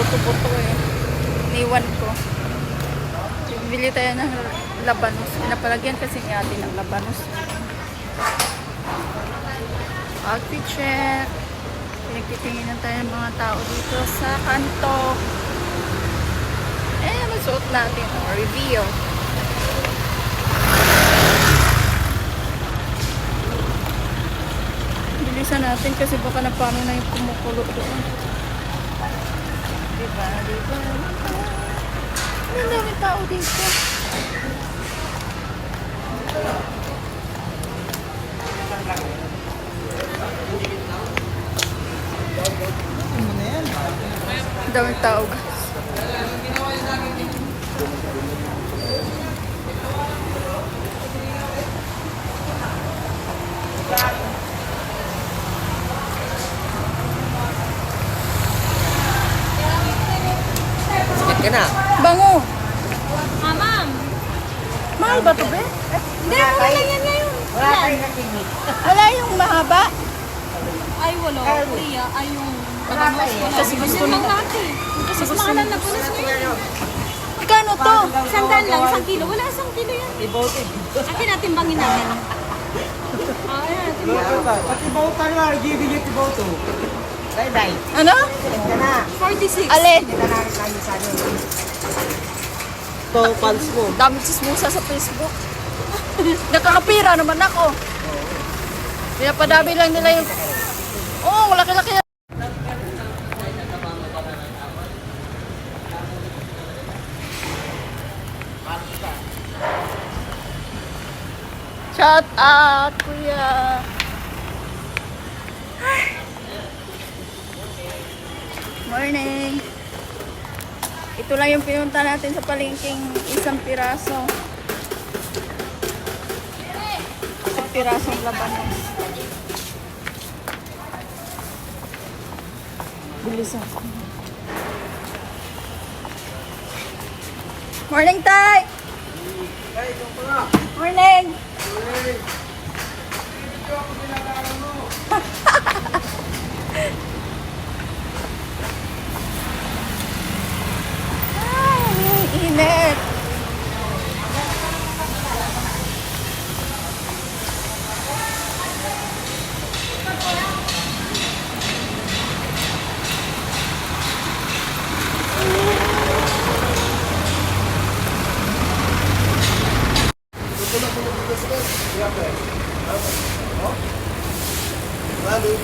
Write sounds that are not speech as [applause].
buto-buto eh. Niwan ko. Bili tayo ng labanos. Pinapalagyan kasi niya atin ng labanos. Outfit check. Pinagtitinginan tayo ng mga tao dito sa kanto. Eh, ano masuot natin. O, review. Bilisan natin kasi baka na napano na yung kumukulo doon. Ang dami tao dito. Ang daming tao ka na. Bango! Ah, ma'am. Mahal ba ito, be? Hindi, wala lang yan ngayon. Wala kayo nakinig. Wala yung mahaba. Ay, wala. Kuya, ay yung. Wala. Kasi gusto Ganyan lang nila. natin. Kasi mas mahalan na punas ngayon. Magkano to? Sandal lang, isang kilo. Wala, isang kilo yan. Ibote. Akin natin bangin [laughs] natin. Ah, ayan. Pati bawo ka na, giving day. Ano? Ka na. 46. Alin? Ka na kayo sa ano. Pants mo. Dami chismosa sa Facebook. [laughs] Nakakapira naman ako. Pinapadami lang nila yung... Oo, oh, laki-laki yan. Shout out, kuya. Morning. Ito lang yung pinunta natin sa palengking isang piraso. Isang pirasong labanos. Bilisan. Morning, Tay! Valeu.